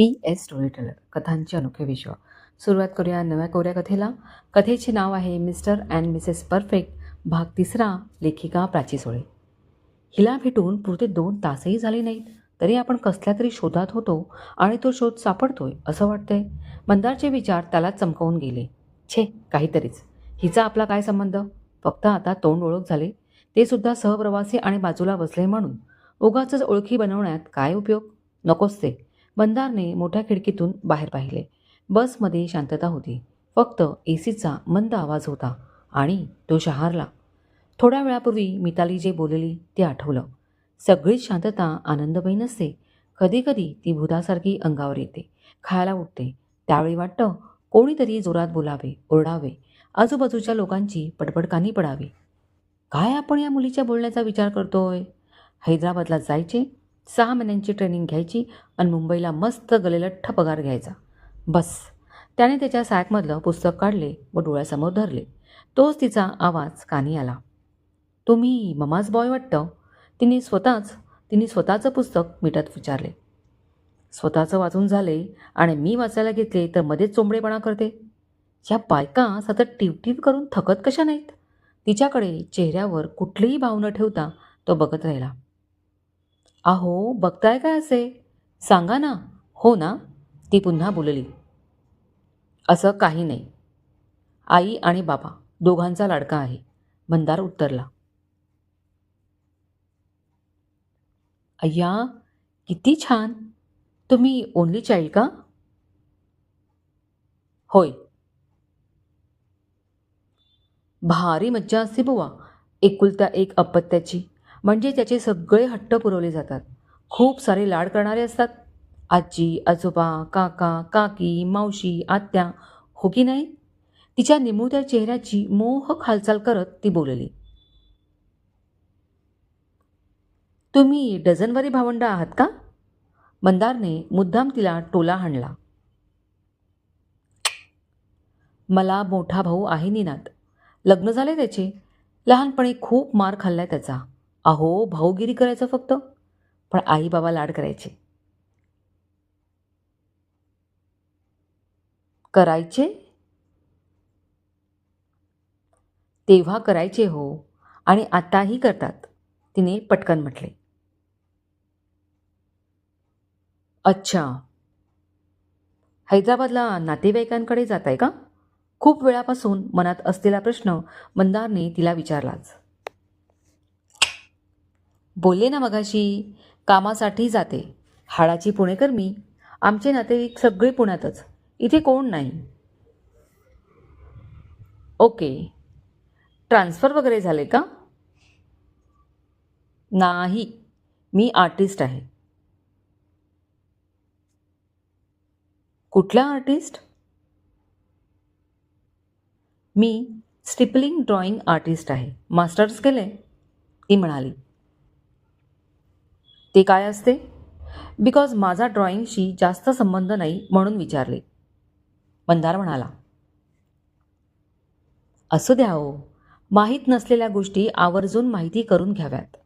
P S story teller कथांचे अनोखे विश्व. सुरुवात करूया नव्या कोऱ्या कथेला. कथेचे नाव आहे मिस्टर अँड मिसेस परफेक्ट भाग तिसरा लेखिका प्राची सोळे. हिला भेटून पुरते दोन तासही झाले नाहीत तरी आपण कसल्या तरी शोधात होतो आणि तो शोध सापडतोय असं वाटतंय. मंदारचे विचार त्याला चमकवून गेले. छे काहीतरीच. हिचा आपला काय संबंध? फक्त आता तोंड ओळख झाले. ते सुद्धा सहप्रवासी आणि बाजूला बसले म्हणून. उगाच ओळखी बनवण्यात काय उपयोग? नकोच ते. मंदारने मोठ्या खिडकीतून बाहेर पाहिले. बसमध्ये शांतता होती. फक्त ए सीचा मंद आवाज होता आणि तो शहारला. थोड्या वेळापूर्वी मिताली जे बोलली ते आठवलं. सगळीच शांतता आनंदमयी नसते. कधीकधी ती भूतासारखी अंगावर येते. खायला उठते. त्यावेळी वाटतं कोणीतरी जोरात बोलावे ओरडावे. आजूबाजूच्या लोकांची पडपडकानी पडावी. काय आपण या मुलीच्या बोलण्याचा विचार करतोय? हैदराबादला जायचे? सहा महिन्यांची ट्रेनिंग घ्यायची आणि मुंबईला मस्त गलेलठ्ठ पगार घ्यायचा. बस. त्याने त्याच्या सॅकमधलं पुस्तक काढले व डोळ्यासमोर धरले. तोच तिचा आवाज कानी आला. तुम्ही ममाज बॉय वाटतं? तिने स्वतःच तिने स्वतःचं पुस्तक मिटत विचारले. स्वतःचं वाचून झाले आणि मी वाचायला घेतले तर मध्येच चोंबडेपणा करते. या बायका सतत टिवटिव करून थकत कशा नाहीत? तिच्याकडे चेहऱ्यावर कुठलीही भाव न ठेवता तो बघत राहिला. अहो बघताय काय असे? सांगा ना. हो ना. ती पुन्हा बोलली. असं काही नाही. आई आणि बाबा दोघांचा लाडका आहे. मंदार उत्तरला. अय्या किती छान. तुम्ही ओनली चाइल्ड का? होय. भारी मज्जा असते बुवा. एकुलता एक अपत्याची. म्हणजे त्याचे सगळे हट्ट पुरवले जातात. खूप सारे लाड करणारे असतात. आजी आजोबा काका काकी मावशी आत्या हो की नाही? तिच्या निमुळत्या चेहऱ्याची मोहक हालचाल करत ती बोलली. तुम्ही डझनवारी भावंड आहात का? मंदारने मुद्दाम तिला टोला हाणला. मला मोठा भाऊ आहे निनाद. लग्न झाले त्याचे. लहानपणी खूप मार खाल्लाय त्याचा. अहो भाऊगिरी करायचं फक्त. पण आई बाबा लाड करायचे. करायचे? तेव्हा करायचे हो. आणि आताही करतात. तिने पटकन म्हटले. अच्छा. हैदराबादला नातेवाईकांकडे जात आहे का? खूप वेळापासून मनात असलेला प्रश्न मंदारने तिला विचारलाच. बोलले ना मगाशी कामासाठी जाते. हाडाची पुणेकर मी आमचे नातेवाईक सगळे पुण्यातच. इथे कोण नाही. ओके. ट्रान्सफर वगैरे झाले का? नाही. मी आर्टिस्ट आहे. कुठला आर्टिस्ट? मी स्टिपलिंग ड्रॉइंग आर्टिस्ट आहे. मास्टर्स केले ती म्हणाली. ते काय असते? बिकॉज माझा ड्रॉइंगशी जास्त संबंध नाही म्हणून विचारले. मंदार म्हणाला असू द्या हो. माहीत नसलेल्या गोष्टी आवर्जून माहिती करून घ्याव्यात.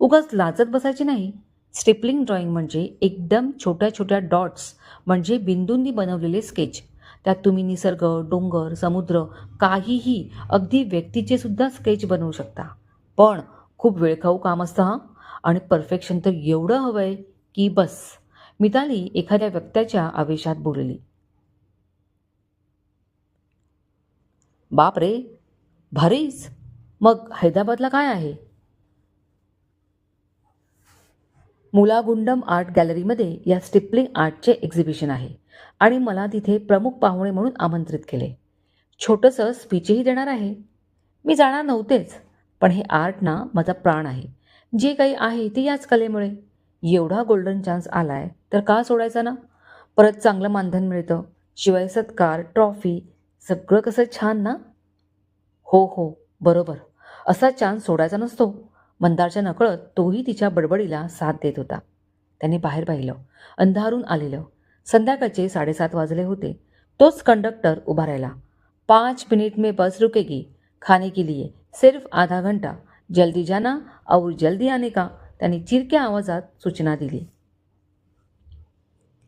उगाच लाजत बसायची नाही. स्टिपलिंग ड्रॉइंग म्हणजे एकदम छोट्या छोट्या डॉट्स म्हणजे बिंदूंनी बनवलेले स्केच त्यात तुम्ही निसर्ग डोंगर समुद्र काहीही अगदी व्यक्तीचे सुद्धा स्केच बनवू शकता. पण खूप वेळखाऊ काम असतं हां? आणि परफेक्शन तर एवढं हवं आहे की बस. मिताली एखाद्या व्यक्त्याच्या आवेशात बोलली. बाप रे भारीच. मग हैदराबादला काय आहे? मुलागुंडम आर्ट गॅलरीमध्ये या स्टिपलिंग आर्टचे एक्झिबिशन आहे आणि मला तिथे प्रमुख पाहुणे म्हणून आमंत्रित केले. छोटंसं स्पीचही देणार आहे. मी जाणार नव्हतेच पण हे आर्ट ना माझा प्राण आहे. जे काही आहे ते याच कलेमुळे. एवढा गोल्डन चान्स आलाय तर का सोडायचा ना? परत चांगलं मानधन मिळतं. शिवाय सत्कार ट्रॉफी सगळं कसं छान ना? हो हो बरोबर. असा चान्स सोडायचा नसतो. मंदारच्या नकळत तोही तिच्या बडबडीला साथ देत होता. त्याने बाहेर पाहिलं. अंधारून आलेलं. संध्याकाळचे साडेसात वाजले होते. तोच कंडक्टर उभा राहिला. पाच मिनिट मे बस रुकेगी. खाने के लिए सिर्फ आधा घंटा. जल्दी जाना और जल्दी आने का त्याने चिरक्या आवाजात सूचना दिली.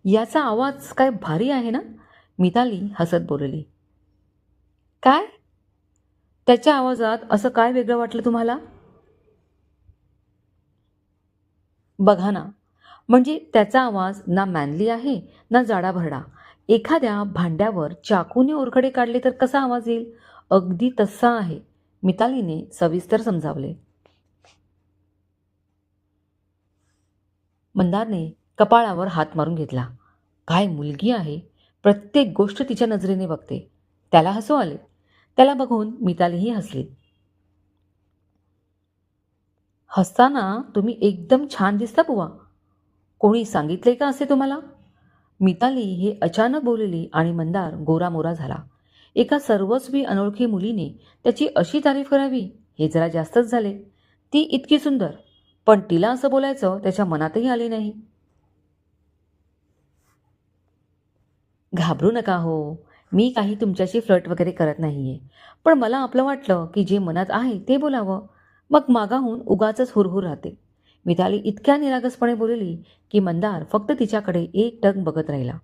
याचा आवाज काय भारी आहे ना? मिताली हसत बोलली. काय? त्याच्या आवाजात असं काय वेगळं वाटलं तुम्हाला? बघा ना म्हणजे त्याचा आवाज ना मॅनली आहे ना जाडाभरडा. एखाद्या भांड्यावर चाकूने ओरखडे काढले तर कसा आवाज येईल? अगदी तसा आहे. मितालीने सविस्तर समजावले. मंदारने कपाळावर हात मारून घेतला. काय मुलगी आहे? प्रत्येक गोष्ट तिच्या नजरेने बघते. त्याला हसू आले. त्याला बघून मितालीही हसली. हसताना तुम्ही एकदम छान दिसता बुवा. कोणी सांगितले का असे तुम्हाला? मिताली हे अचानक बोलली आणि मंदार गोरामोरा झाला. एका सर्वस्वी अनोळखी मुलीने त्याची अशी तारीफ करावी? हे जरा जास्तच झाले. ती इतकी सुंदर पण तिला असं बोलायचं त्याच्या मनातही आले नाही. घाबरू नका हो. मी काही तुमच्याशी फ्लट वगैरे करत नाहीये. पण मला आपलं वाटलं की जे मनात आहे ते बोलावं. मग मागाहून उगाच हुरहुर राहते. मिताली इतक्या निरागसपणे बोलली की मंदार फक्त तिच्याकडे एक टक बघत राहिला.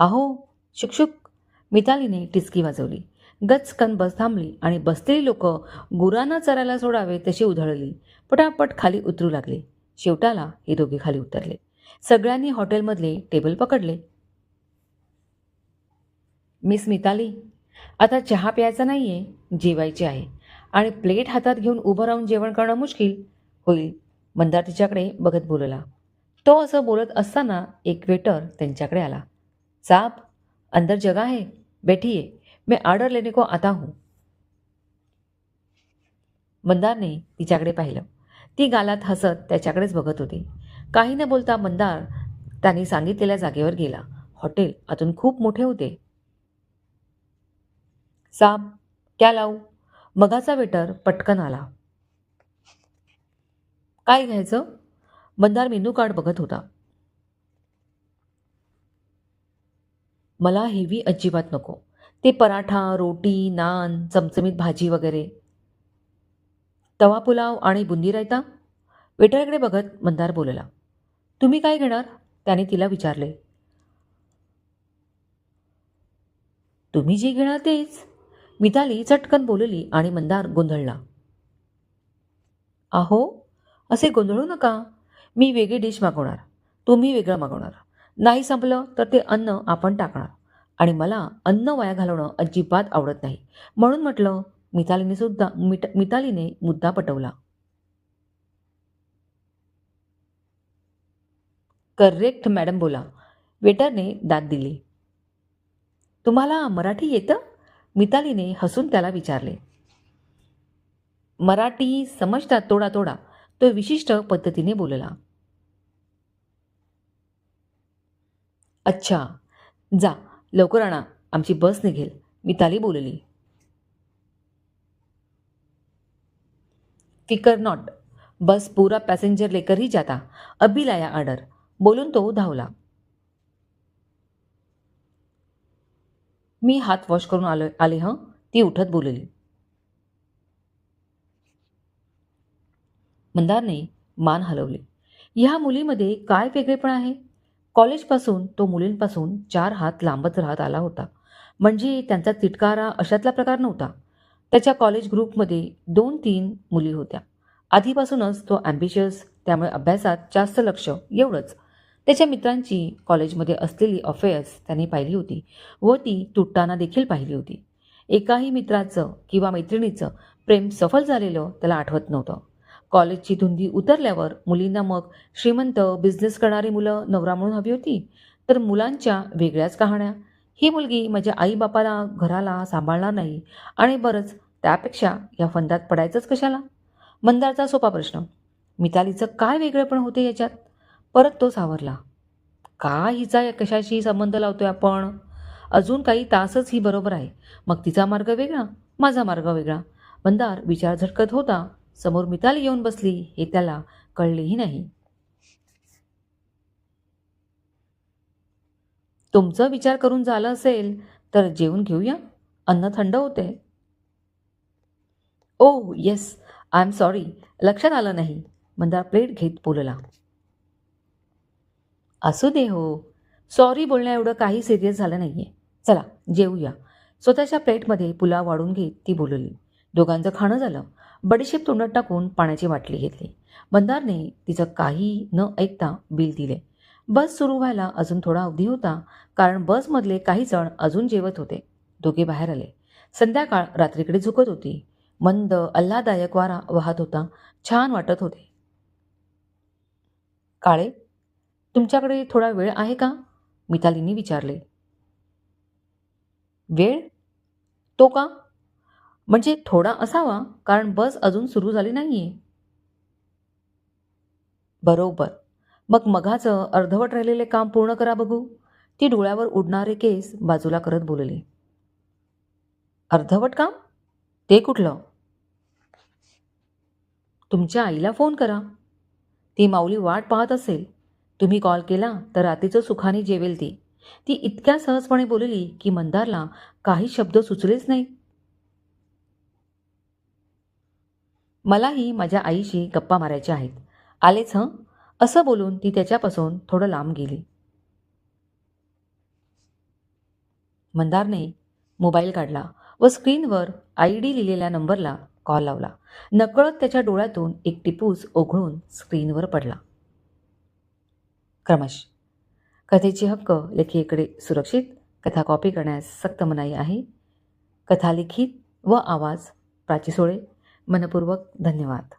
अहो शुकशुक. मितालीने टिचकी वाजवली. गचकन बस थांबली आणि बसलेली लोक गुरांना चरायला सोडावे तशी उधळली. पटापट खाली उतरू लागले. शेवटाला हे दोघे खाली उतरले. सगळ्यांनी हॉटेलमधले टेबल पकडले. मिस मिताली आता चहा प्यायचा नाही आहे जेवायचे आहे. आणि प्लेट हातात घेऊन उभं राहून जेवण करणं मुश्किल. होईल. मंदार तिच्याकडे बघत बोलला. तो असं बोलत असताना एक वेटर त्यांच्याकडे आला. चाप अंदर जगह है बैठिए मैं ऑर्डर लेने को आता हूँ। मंदारने तिच्याकडे पाहिलं. ती गालात हसत त्याच्याकडेच बघत होती. काही न बोलता मंदार त्याने सांगितलेल्या जागेवर गेला. हॉटेल आतून खूप मोठे होते. साब क्या लावू? मगाचा वेटर पटकन आला. काय घ्यायचं? मंदार मेनू कार्ड बघत होता. मला हेवी अजिबात नको. ते पराठा रोटी नान चमचमीत भाजी वगैरे. तवा पुलाव आणि बुंदी रायता? वेटरकडे बघत मंदार बोलला. तुम्ही काय घेणार? त्याने तिला विचारले. तुम्ही जे घेणार तेच. मिताली चटकन बोलली आणि मंदार गोंधळला. आहो असे गोंधळू नका. मी वेगळी डिश मागवणार. तुम्ही वेगळं मागवणार. नाही संपलं तर ते अन्न आपण टाकणार. आणि मला अन्न वाया घालवणं अजिबात आवडत नाही. म्हणून म्हटलं मितालीने सुद्धा मिट मितालीने मुद्दा पटवला. करेक्ट मॅडम बोला. वेटरने दाद दिली. तुम्हाला मराठी येतं? मितालीने हसून त्याला विचारले. मराठी समजतात तोडा तोडा. तो विशिष्ट पद्धतीने बोलला. अच्छा. जा लवकर आणा. आमची बस निघेल. मी ताली बोलली. फिकर नॉट बस पूरा पैसेंजर लेकर ही जाता. अभी लाया आर्डर बोलून तो धावला. मी हात वॉश करून आलो आले हं? ती उठत बोलली. मंदारने मान हलवली. ह्या मुलीमध्ये काय वेगळेपण आहे? कॉलेजपासून तो मुलींपासून चार हात लांबच राहत आला होता. म्हणजे त्यांचा तिटकारा अशातला प्रकार नव्हता. त्याच्या कॉलेज ग्रुपमध्ये दोन तीन मुली होत्या. आधीपासूनच तो ॲम्बिशियस त्यामुळे अभ्यासात जास्त लक्ष एवढंच. त्याच्या मित्रांची कॉलेजमध्ये असलेली अफेअर्स त्यांनी पाहिली होती व ती तुटताना देखील पाहिली होती. एकाही मित्राचं किंवा मैत्रिणीचं प्रेम सफल झालेलं त्याला आठवत नव्हतं. कॉलेजची धुंदी उतरल्यावर मुलींना मग श्रीमंत बिझनेस करणारी मुलं नवरा म्हणून हवी होती. तर मुलांच्या वेगळ्याच कहाण्या. ही मुलगी माझ्या आईबापाला घराला सांभाळणार नाही. आणि बरंच त्यापेक्षा या फंदात पडायचंच कशाला? मंदारचा सोपा प्रश्न. मितालीचं काय वेगळेपण होते याच्यात? परत तो सावरला. का हिचा या कशाशी संबंध लावतोय आपण? अजून काही तासच ही बरोबर आहे. मग तिचा मार्ग वेगळा माझा मार्ग वेगळा. मंदार विचार झटकत होता. समोर मिताली येऊन बसली. हे त्याला कळलेही नाही. तुमचं विचार करून झालं असेल तर जेवून घेऊया. अन्न थंड होते. Oh yes I am sorry लक्षात आलं नाही. मंदार प्लेट घेत बोलला. असू दे हो. सॉरी बोलण्या एवढं काही सिरियस झालं नाही आहे चला जेवूया. स्वतःच्या प्लेटमध्ये पुलाव वाढून घेत ती बोलली. दोघांचं खाणं झालं. बडीशेप तोंडात टाकून पाण्याची बाटली घेतली. मंदारने तिचं काही न ऐकता बिल दिले. बस सुरू व्हायला अजून थोडा अवधी होता कारण बसमधले काही जण अजून जेवत होते. दोघे बाहेर आले. संध्याकाळ रात्रीकडे झुकत होती. मंद आल्हादायक वारा वाहत होता. छान वाटत होते. काळे तुमच्याकडे थोडा वेळ आहे का? मितालीने विचारले. वेळ? तो का? म्हणजे थोडा असावा कारण बस अजून सुरू झाली नाहीये. बरोबर. मग मघाचं अर्धवट राहिलेले काम पूर्ण करा बघू. ती डोळ्यावर उडणारे केस बाजूला करत बोलली. अर्धवट काम? ते कुठलं? तुमच्या आईला फोन करा. ती माऊली वाट पाहत असेल. तुम्ही कॉल केला तर रात्रीचं सुखाने जेवेल ती. ती इतक्या सहजपणे बोलली की मंदारला काही शब्द सुचलेच नाही मलाही माझ्या आईशी गप्पा मारायच्या आहेत. आलेच हं? असं बोलून ती त्याच्यापासून थोडं लांब गेली. मंदारने मोबाईल काढला व स्क्रीनवर आय डी लिहिलेल्या नंबरला कॉल लावला. नकळत त्याच्या डोळ्यातून एक टिपूस ओघळून स्क्रीनवर पडला. क्रमश. कथेची हक्क लेखिकेकडे सुरक्षित कथा कॉपी करण्यास सक्त मनाई आहे. कथा लिखित व आवाज प्राची सोळे. मनपूर्वक धन्यवाद.